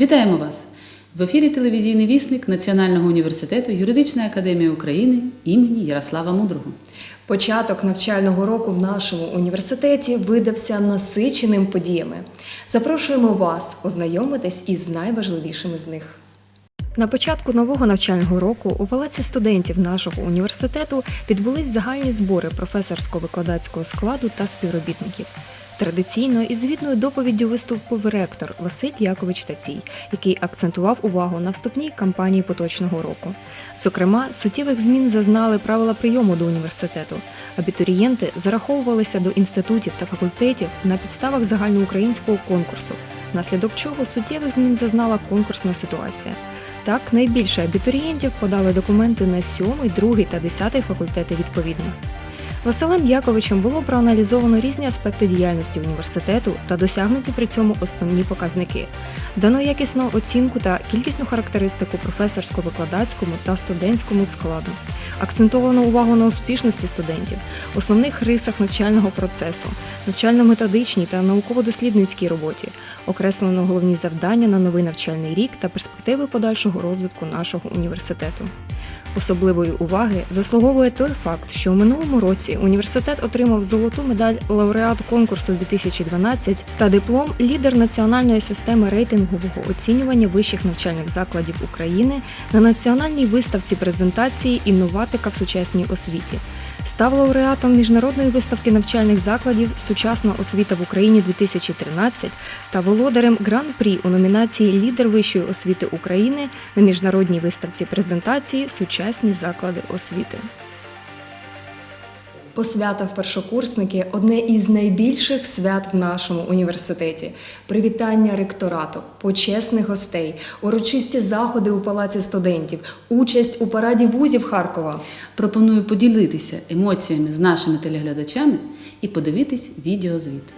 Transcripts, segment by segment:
Вітаємо вас! В ефірі телевізійний вісник Національного університету Юридичної академії України імені Ярослава Мудрого. Початок навчального року в нашому університеті видався насиченим подіями. Запрошуємо вас ознайомитись із найважливішими з них. На початку нового навчального року у палаці студентів нашого університету відбулись загальні збори професорсько-викладацького складу та співробітників. Традиційно із звітною доповіддю виступив ректор Василь Якович Тацій, який акцентував увагу на вступній кампанії поточного року. Зокрема, суттєвих змін зазнали правила прийому до університету. Абітурієнти зараховувалися до інститутів та факультетів на підставах загальноукраїнського конкурсу, внаслідок чого суттєвих змін зазнала конкурсна ситуація. Так, найбільше абітурієнтів подали документи на 7, 2 та 10 факультети відповідно. Василем Яковичем було проаналізовано різні аспекти діяльності університету та досягнуті при цьому основні показники. Дано якісну оцінку та кількісну характеристику професорсько-викладацькому та студентському складу. Акцентовано увагу на успішності студентів, основних рисах навчального процесу, навчально-методичній та науково-дослідницькій роботі, окреслено головні завдання на новий навчальний рік та перспективи подальшого розвитку нашого університету. Особливої уваги заслуговує той факт, що у минулому році університет отримав золоту медаль лауреат конкурсу 2012 та диплом лідер національної системи рейтингового оцінювання вищих навчальних закладів України на національній виставці презентації інноватика в сучасній освіті. Став лауреатом міжнародної виставки навчальних закладів Сучасна освіта в Україні 2013 та володарем гран-прі у номінації Лідер вищої освіти України на міжнародній виставці презентації Сучасні заклади освіти. Посвята в першокурсники одне із найбільших свят в нашому університеті. Привітання ректорату, почесних гостей, урочисті заходи у палаці студентів, участь у параді вузів Харкова. Пропоную поділитися емоціями з нашими телеглядачами і подивитись відеозвіт.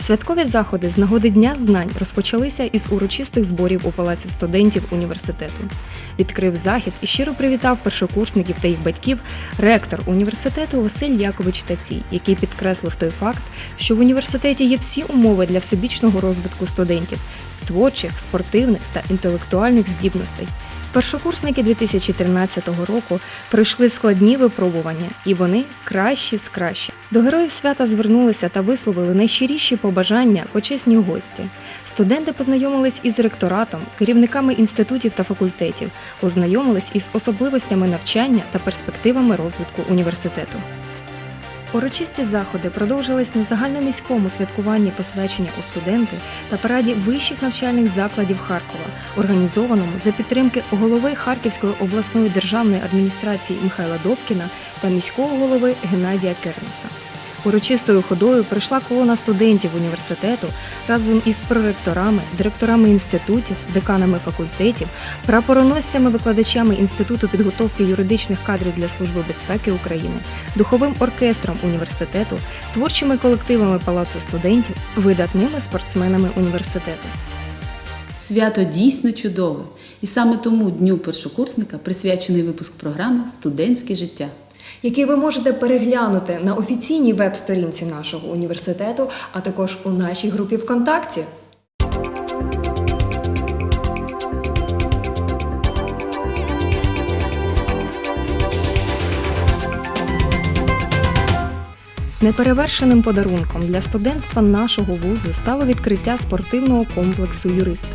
Святкові заходи з нагоди Дня знань розпочалися із урочистих зборів у палаці студентів університету. Відкрив захід і щиро привітав першокурсників та їх батьків ректор університету Василь Якович Тацій, який підкреслив той факт, що в університеті є всі умови для всебічного розвитку студентів творчих, спортивних та інтелектуальних здібностей. Першокурсники 2013 року пройшли складні випробування, і вони кращі з кращих. До героїв свята звернулися та висловили найщиріші побажання почесні гості. Студенти познайомились із ректоратом, керівниками інститутів та факультетів, познайомились із особливостями навчання та перспективами розвитку університету. Урочисті заходи продовжились на загальноміському святкуванні посвячення у студенти та параді вищих навчальних закладів Харкова, організованому за підтримки голови Харківської обласної державної адміністрації Михайла Добкіна та міського голови Геннадія Кернеса. Урочистою ходою прийшла колона студентів університету разом із проректорами, директорами інститутів, деканами факультетів, прапороносцями, викладачами Інституту підготовки юридичних кадрів для Служби безпеки України, духовим оркестром університету, творчими колективами палацу студентів, видатними спортсменами університету. Свято дійсно чудове, і саме тому дню першокурсника присвячений випуск програми Студентське життя. Який ви можете переглянути на офіційній веб-сторінці нашого університету, а також у нашій групі ВКонтакті. Неперевершеним подарунком для студентства нашого вузу стало відкриття спортивного комплексу Юрист.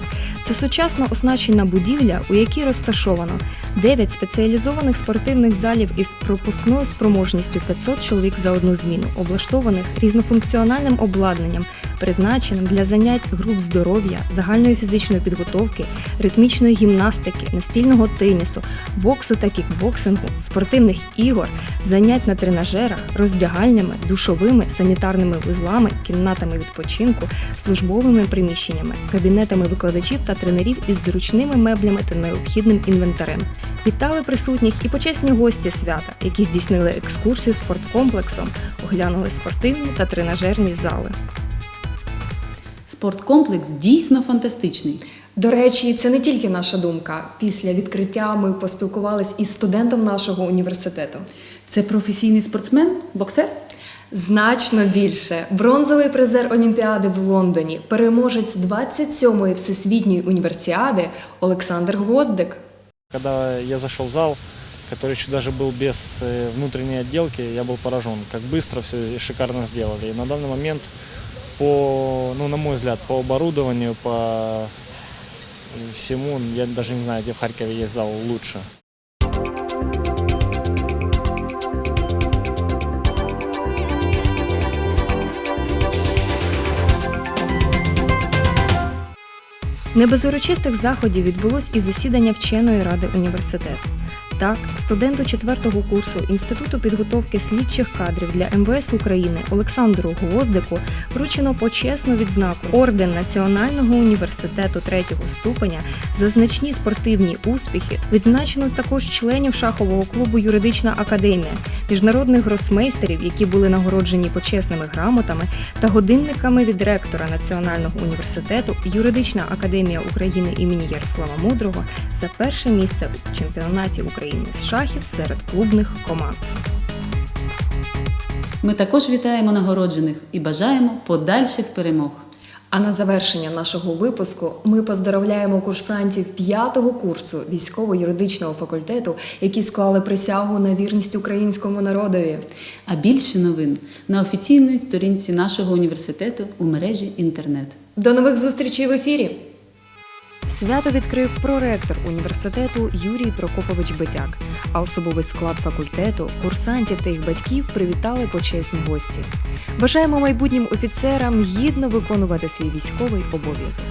Це сучасно оснащена будівля, у якій розташовано 9 спеціалізованих спортивних залів із пропускною спроможністю 500 чоловік за одну зміну, облаштованих різнофункціональним обладнанням, призначеним для занять груп здоров'я, загальної фізичної підготовки, ритмічної гімнастики, настільного тенісу, боксу та кікбоксингу, спортивних ігор, занять на тренажерах, роздягальнями, душовими, санітарними вузлами, кімнатами відпочинку, службовими приміщеннями, кабінетами викладачів та тренерів із зручними меблями та необхідним інвентарем. Вітали присутніх і почесні гості свята, які здійснили екскурсію спорткомплексом, оглянули спортивні та тренажерні зали Спорткомплекс дійсно фантастичний. До речі, це не тільки наша думка. Після відкриття ми поспілкувались із студентом нашого університету. Це професійний спортсмен, боксер? Значно більше. Бронзовий призер Олімпіади в Лондоні, переможець 27-ї всесвітньої універсіади Олександр Гвоздик. Когда я зашел в зал, который еще даже был без э, внутренней отделки, я был поражен, как быстро все и шикарно сделали. И на данный момент, по, ну, на мой взгляд, по оборудованию, по всему, я даже не знаю, где в Харькове есть зал лучше. Не без урочистих заходів відбулось і засідання вченої ради університету. Так, студенту четвертого курсу Інституту підготовки слідчих кадрів для МВС України Олександру Гвоздику вручено почесну відзнаку Орден Національного університету третього ступеня за значні спортивні успіхи. Відзначено також членів шахового клубу Юридична академія, міжнародних гросмейстерів, які були нагороджені почесними грамотами та годинниками від ректора Національного університету Юридична академія України імені Ярослава Мудрого за перше місце у чемпіонаті України з шахів серед клубних команд. Ми також вітаємо нагороджених і бажаємо подальших перемог. А на завершення нашого випуску ми поздоровляємо курсантів п'ятого курсу військово-юридичного факультету, які склали присягу на вірність українському народові. А більше новин на офіційній сторінці нашого університету у мережі інтернет. До нових зустрічей в ефірі! Свято відкрив проректор університету Юрій Прокопович Битяк, а особовий склад факультету, курсантів та їх батьків привітали почесні гості. Бажаємо майбутнім офіцерам гідно виконувати свій військовий обов'язок.